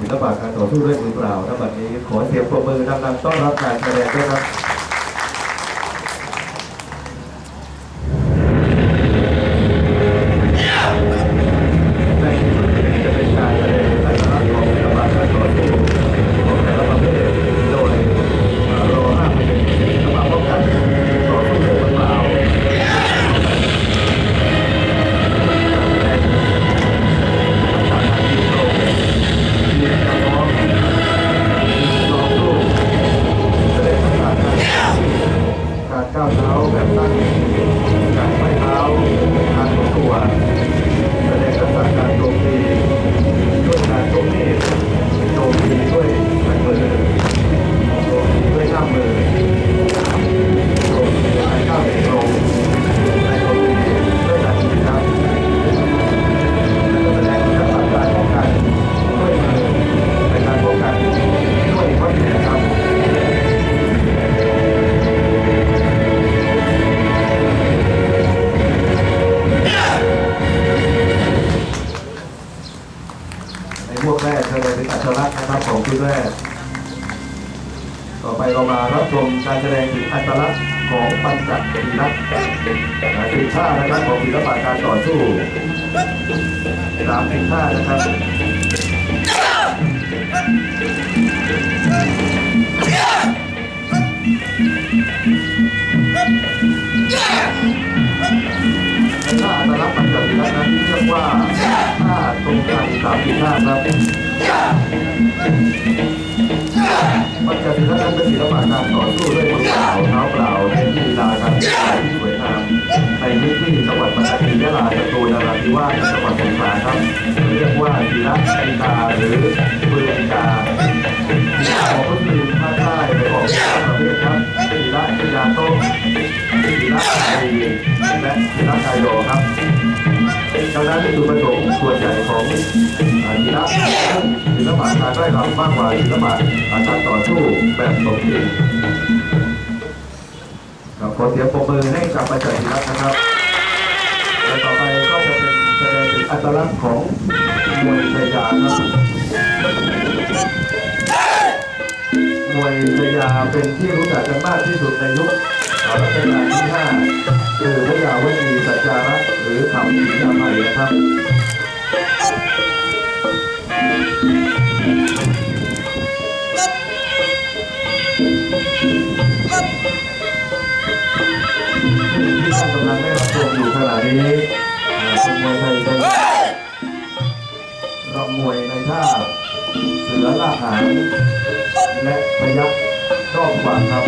ศิลปะการต่อสู้ด้วยมือเปล่าทั้งหมดนี้ขอเสียงปรบมือดังๆต้อนรับการแสดงด้วยครับ ในพวกแรกแสดงถึงอัตลักษณ์นะครับของชุดแรก ต่อไปเรามารับชมการแสดงถึงอัตลักษณ์ของปัญจกรีรัตน์สิบท่านะครับของศิลปะการต่อสู้สามสิบท่านะครับท่าอัตลักษณ์ปัญจกรีรัตน์นั้นเรียกว่า กลางสามสิบท่าครับมันจะเป็นลปะเป็นศิลปะการต่อสู้ด้วยมือเปล่าเท้าเปล่าเป็นที่ลีลาการที่สวยงามในพื้นที่จังหวัดปัตตานียะลาจัตุรนราธิวาสจังหวัดสงขลาครับเรียกว่าศิลปะอีกาหรือ ของอ่าศิลปะศิลปะการได้รับมากกว่าศิลปะการต่อสู้แบบสมจริงครับขอเสียงปรบมือให้กับประจักษ์ศิลป์นะครับและต่อไปก็จะเป็นแสดงถึงอัตลักษณ์ของมวยชายาครับมวยชายาเป็นที่รู้จักกันมากที่สุดในยุครัชกาลที่ห้าคือพระยาวดีสัจจารักษ์หรือคำศรียาภัยนะครับ ที่ท่านกำลังได้รับชมอยู่ขณะนี้อ่าเป็นมวยไทยเป็นรำมวยในท่าเสือล่าหางและพยักรอบขวางครับ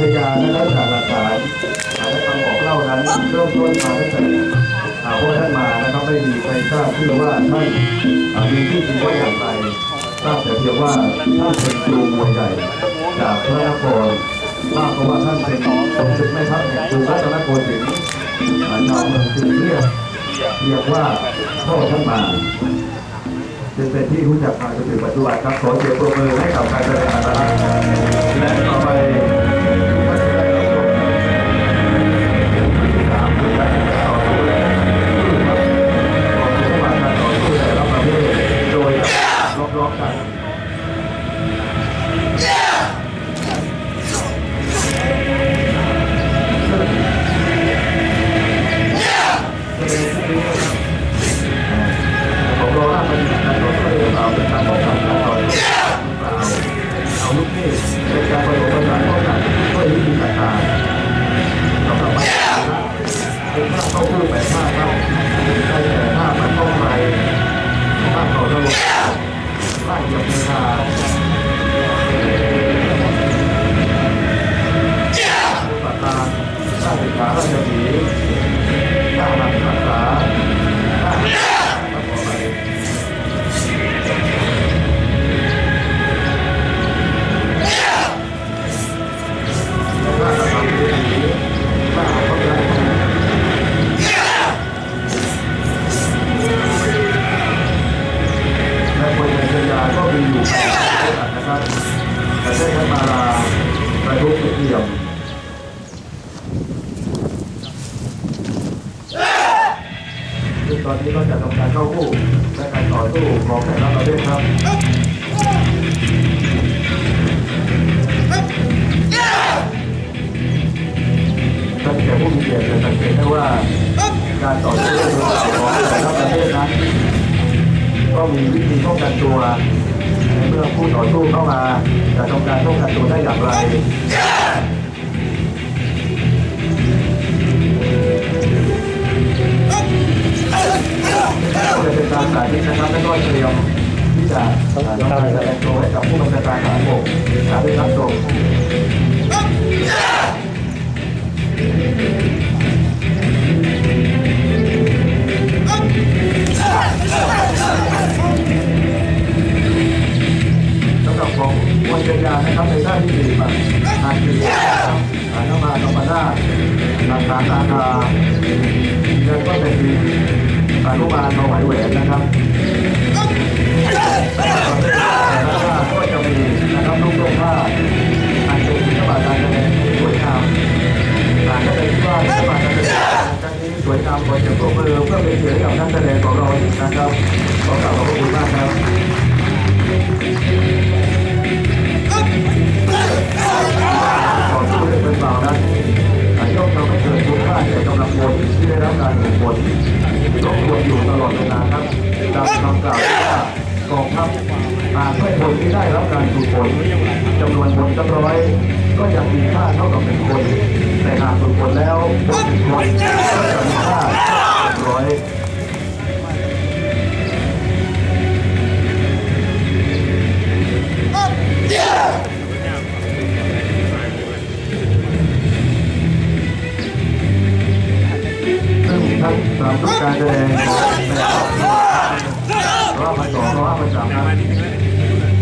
ชยานะครับจากหลักฐานอ่าและคำบอกเล่านั้นเริ่มต้นมาตั้งแต่อ่าพวกท่านมานะครับไม่มีใครทราบชื่อว่าท่านมีชื่อจริงว่าอย่างไรทราบแต่เพียงว่าท่านเป็นครูมวยใหญ่จากพระนครทราบเพราะว่าท่านเป็นสมศึกแม่ทัพแห่งกรุงรัตนโกสินทร์อ่าชาวเมืองจึงเรียกเรียกว่าพ่อท่านมาจึงเป็นที่รู้จักมาจนถึงปัจจุบันครับขอเสียงปรบมือให้กับการแสดงอัตลักษณ์ นี่เเข้าคู่และการต่อสู้ของแต่ละประเภทครับท่านแขกผู้มีเกียรติจะสังเกตได้ว่าการต่อสู้ของแต่ละประเทศนั้นก็มีวิธีป้องกันตัวในเมื่อผู้ต่อสู้เข้ามาจะทำการป้องกันตัวได้อย่างไร จะเป็นการสาธิตนะครับและก็เตรียมที่จะทำการแสดงโชว์ให้กับผู้บัญชาการทหารบกสาธิตรับชมสำหรับของมวยเชียานะครับในท่านที่สี่มาทางสี่นะครับฐามาธรรมนาถหลักฐานอาคาแล้วก็เป็นที อนุบาลมายแหวนนะครับ หากไม่คนที่ได้รับการฝึกฝนจำนวนคนตั้งร้อย ก็ยังมีค่าเท่ากับเป็นคน แต่หากฝึกฝนแล้วคนหนึ่งคนก็จะมีค่าเป็นร้อย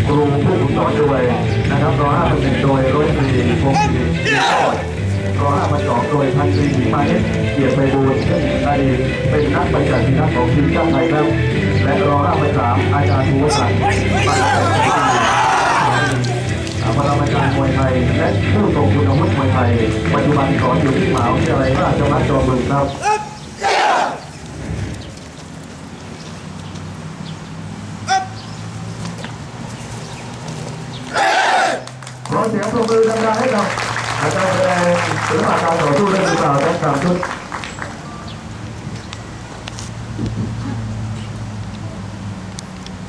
ครูผู้ฝึกสอนด้วยนะครับรอห้าเป็นโดยร้อยตรีพงศ์ศรีศรีโชติรอห้ามาสองโดยพันตรีหญิงมาเนตเกียรติไปบูลซึ่งอดีตเป็นนักบัญญัตินักของทีมชาติไทยครับและรอห้ามาสามอาจารย์ภูวศักดิ์มาจากพลังอาจารย์มวยไทย และผู้ทรงคุณวุฒิมวยไทย ปัจจุบันสอนอยู่ที่มหาวิทยาลัยราชภัฏจอมบึงครับ ขอเสียงปรบมือดังๆให้กับ